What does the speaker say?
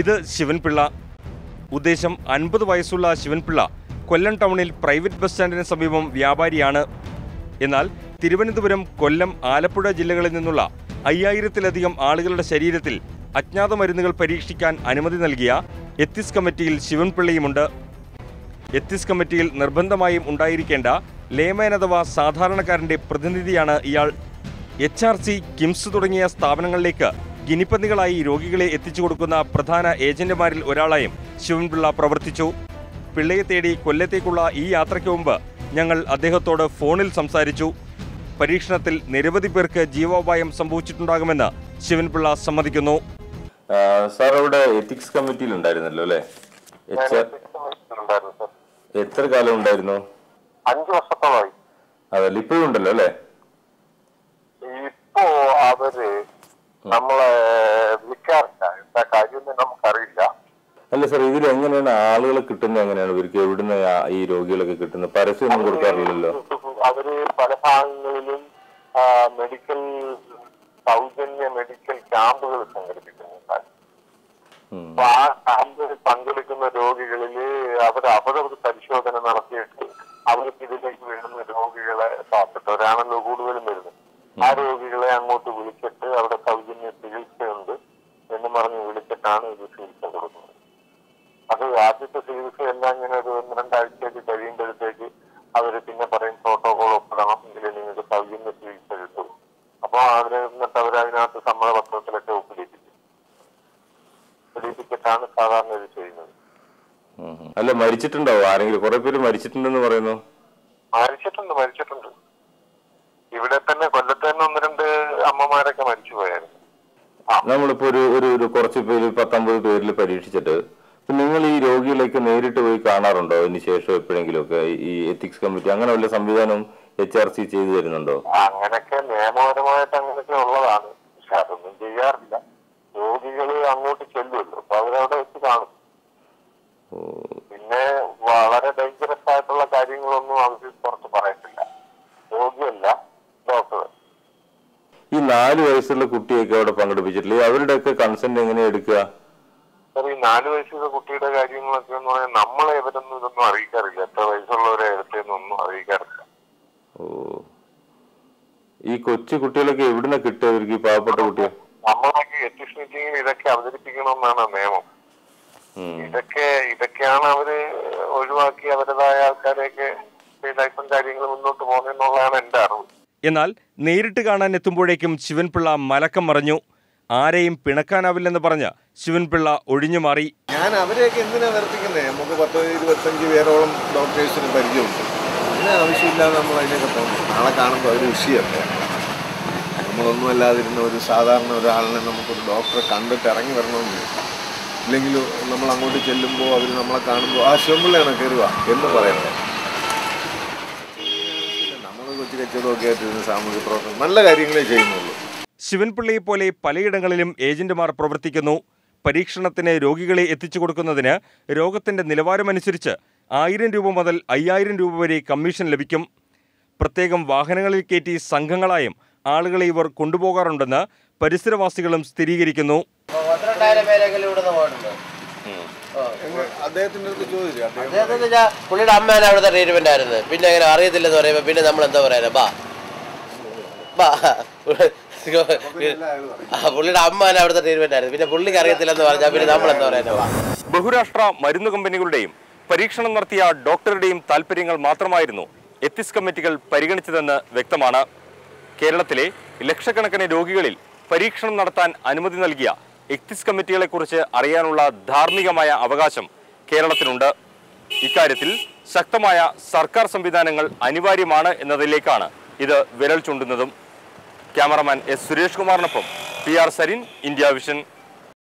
ഇത് ശിവൻപിള്ള. ഉദ്ദേശം അൻപത് വയസ്സുള്ള ശിവൻപിള്ള കൊല്ലം ടൗണിൽ പ്രൈവറ്റ് ബസ് സ്റ്റാൻഡിന് സമീപം വ്യാപാരിയാണ്. എന്നാൽ തിരുവനന്തപുരം കൊല്ലം ആലപ്പുഴ ജില്ലകളിൽ നിന്നുള്ള അയ്യായിരത്തിലധികം ആളുകളുടെ ശരീരത്തിൽ അജ്ഞാത മരുന്നുകൾ പരീക്ഷിക്കാൻ അനുമതി നൽകിയ എത്തിസ് കമ്മിറ്റിയിൽ ശിവൻപിള്ളയുമുണ്ട്. എത്തിസ് കമ്മിറ്റിയിൽ നിർബന്ധമായും ഉണ്ടായിരിക്കേണ്ട ലേമേൻ അഥവാ സാധാരണക്കാരന്റെ പ്രതിനിധിയാണ് ഇയാൾ. എച്ച് ആർ സി കിംസ് തുടങ്ങിയ സ്ഥാപനങ്ങളിലേക്ക് ഗിനിപ്പന്നികളായി രോഗികളെ എത്തിച്ചു കൊടുക്കുന്ന പ്രധാന ഏജന്റുമാരിൽ ഒരാളായും ശിവൻപിള്ള പ്രവർത്തിച്ചു. പിള്ളയെ തേടി കൊല്ലത്തേക്കുള്ള ഈ യാത്രയ്ക്ക് മുമ്പ് ഞങ്ങൾ അദ്ദേഹത്തോട് ഫോണിൽ സംസാരിച്ചു. പരീക്ഷണത്തിൽ നിരവധി പേർക്ക് ജീവോപായം സംഭവിച്ചിട്ടുണ്ടാകുമെന്ന് ശിവൻപിള്ള സമ്മതിക്കുന്നു. സാർ അവിടെ എത്തിക്സ് കമ്മിറ്റിയിൽ ഉണ്ടായിരുന്നല്ലോ അല്ലേ? എത്ര കാലം ഉണ്ടായിരുന്നു? അഞ്ചു വർഷത്തോളമായി. അതല്ല ഇപ്പോഴും ഉണ്ടല്ലോ അല്ലേ ഇപ്പോ അവർ നമ്മളെ വിളിക്കാറില്ല എന്താ കാര്യം നമുക്കറിയില്ല അല്ല സാർ ഇതിൽ എങ്ങനെയാണ് ആളുകളെ കിട്ടുന്നത് എങ്ങനെയാണ്? ഇവർക്ക് എവിടുന്ന് ഈ രോഗികളൊക്കെ കിട്ടുന്നത്? പരസ്യമൊന്നും കൊടുക്കാറില്ലല്ലോ. അവർ പല ഭാഗങ്ങളിലും മെഡിക്കൽ സൗജന്യ മെഡിക്കൽ ക്യാമ്പുകൾ സംഘടിപ്പിക്കുന്നുണ്ട്. അപ്പൊ ആ ക്യാമ്പിൽ പങ്കെടുക്കുന്ന രോഗികളിൽ അവർ അവരവർ ഒപ്പിടിപ്പിച്ചിട്ടാണ് സാധാരണ ഇത് ചെയ്യുന്നത്. അല്ല മരിച്ചിട്ടുണ്ടോ ആരെങ്കിലും? കുറെ പേര് മരിച്ചിട്ടുണ്ടെന്ന് പറയുന്നു. മരിച്ചിട്ടുണ്ട് മരിച്ചിട്ടുണ്ട്. ഇവിടെ തന്നെ കൊല്ലത്ത് തന്നെ ഒന്ന് രണ്ട് അമ്മമാരൊക്കെ മരിച്ചു പോയായിരുന്നു. നമ്മളിപ്പോ ഒരു ഒരു ഒരു കുറച്ച് പേര് പത്തൊമ്പത് പേരിൽ പരീക്ഷിച്ചിട്ട് നിങ്ങൾ ഈ രോഗികളെയൊക്കെ നേരിട്ട് പോയി കാണാറുണ്ടോ? അതിന് ശേഷം എപ്പോഴെങ്കിലും ഒക്കെ ഈ എത്തിക്സ് കമ്മിറ്റി അങ്ങനെ വല്ല സംവിധാനം എച്ച് ആർ സി ചെയ്തു തരുന്നുണ്ടോ? അങ്ങനെയൊക്കെ നിയമപരമായിട്ട് നാല് വയസ്സുള്ള കുട്ടിയൊക്കെ അവിടെ പങ്കെടുപ്പിച്ചിട്ടില്ലേ? അവരുടെയൊക്കെ കൺസെന്റ് എങ്ങനെ എടുക്കുക? സാർ ഈ നാല് വയസ്സുള്ള കുട്ടിയുടെ കാര്യങ്ങളൊക്കെ എന്ന് പറഞ്ഞാൽ നമ്മളെ ഇവരൊന്നും ഇതൊന്നും അറിയിക്കാറില്ല. എത്ര വയസ്സുള്ളവരെ എടുത്തെന്നൊന്നും അറിയിക്കാറില്ല. ഓ. ഈ കൊച്ചു കുട്ടികളൊക്കെ എവിടുന്ന കിട്ടുക അവർക്ക് ഈ പാവപ്പെട്ട കുട്ടികൾ? നമ്മളൊക്കെ എത്തിക്സ് മീറ്റിംഗിൽ ഇതൊക്കെ അവതരിപ്പിക്കണമെന്നാണ് നിയമം. ഇതൊക്കെ ഇതൊക്കെയാണ് അവർ ഒഴിവാക്കി അവരുടേതായ ആൾക്കാരെയൊക്കെ ലൈഫും കാര്യങ്ങൾ മുന്നോട്ട് പോകുന്നതെന്നുള്ളതാണ് എന്റെ അറിവ്. എന്നാൽ നേരിട്ട് കാണാൻ എത്തുമ്പോഴേക്കും ശിവൻപിള്ള മലക്കം മറഞ്ഞു. ആരെയും പിണക്കാനാവില്ലെന്ന് പറഞ്ഞ് ശിവൻപിള്ള ഒഴിഞ്ഞു മാറി. ഞാൻ അവരെയൊക്കെ എന്തിനാ വർത്തിക്കുന്നത് നമുക്ക് പത്ത് ഇരുപത്തഞ്ച് പേരോളം ഡോക്ടേഴ്സിന് പരിചയമുണ്ട്. അതിന് ആവശ്യമില്ലാതെ നമ്മൾ അതിനൊക്കെ തോന്നും നാളെ കാണുമ്പോൾ ഒരു വിഷയമല്ല? നമ്മളൊന്നും അല്ലാതിരുന്ന ഒരു സാധാരണ ഒരാളിനെ നമുക്കൊരു ഡോക്ടറെ കണ്ടിട്ട് ഇറങ്ങി വരണമെന്ന് ഇല്ലെങ്കിൽ നമ്മൾ അങ്ങോട്ട് ചെല്ലുമ്പോൾ അവർ നമ്മളെ കാണുമ്പോൾ ആ ശിവൻപിള്ളയാണ് കയറുക എന്ന് പറയണ്ടേ നമ്മൾ കൊച്ചു കച്ചവടമൊക്കെ ആയിട്ടിരുന്ന സാമൂഹ്യ പ്രവർത്തനം നല്ല കാര്യങ്ങളെ ചെയ്യുന്നുള്ളൂ. ശിവൻപിള്ളിയെ പോലെ പലയിടങ്ങളിലും ഏജന്റുമാർ പ്രവർത്തിക്കുന്നു. പരീക്ഷണത്തിന് രോഗികളെ എത്തിച്ചു കൊടുക്കുന്നതിന് രോഗത്തിന്റെ നിലവാരമനുസരിച്ച് ആയിരം രൂപ മുതൽ അയ്യായിരം രൂപ വരെ കമ്മീഷൻ ലഭിക്കും. പ്രത്യേകം വാഹനങ്ങളിൽ കയറ്റി സംഘങ്ങളായും ആളുകളെ ഇവർ കൊണ്ടുപോകാറുണ്ടെന്ന് പരിസരവാസികളും സ്ഥിരീകരിക്കുന്നു. പന്ത്രണ്ടായിരം പേരെങ്കിലും ഇവിടുന്ന് പോയിട്ടുണ്ട് അടുത്ത് ചോദിച്ചു അദ്ദേഹം അദ്ദേഹത്തിന് വെച്ചാൽ പുള്ളിയുടെ അമ്മയാണ് അവിടുത്തെ ട്രീറ്റ്മെന്റ് ആയിരുന്നു. പിന്നെ അങ്ങനെ അറിയത്തില്ലെന്ന് പറയുമ്പോ പിന്നെ നമ്മൾ എന്താ പറയാ ബാ ബാ. പുള്ളിയുടെ അമ്മയാണ് അവിടുത്തെ ട്രീറ്റ്മെന്റ് ആയിരുന്നു. പിന്നെ പുള്ളിക്ക് അറിയത്തില്ലെന്ന് പറഞ്ഞാൽ പിന്നെ നമ്മൾ എന്താ പറയാ ബാ. ബഹുരാഷ്ട്ര മരുന്ന് കമ്പനികളുടെയും പരീക്ഷണം നടത്തിയ ഡോക്ടറുടെയും താല്പര്യങ്ങൾ മാത്രമായിരുന്നു എത്തിസ് കമ്മിറ്റികൾ പരിഗണിച്ചതെന്ന് വ്യക്തമാണ്. കേരളത്തിലെ ലക്ഷക്കണക്കിന് രോഗികളിൽ പരീക്ഷണം നടത്താൻ അനുമതി നൽകിയ എത്തിസ് കമ്മിറ്റികളെക്കുറിച്ച് അറിയാനുള്ള ധാർമ്മികമായ അവകാശം കേരളത്തിനുണ്ട്. ഇക്കാര്യത്തിൽ ശക്തമായ സർക്കാർ സംവിധാനങ്ങൾ അനിവാര്യമാണ് എന്നതിലേക്കാണ് ഇത് വിരൽ ചൂണ്ടുന്നതും. ക്യാമറമാൻ എസ് സുരേഷ് കുമാറിനൊപ്പം P R Sarin India vision.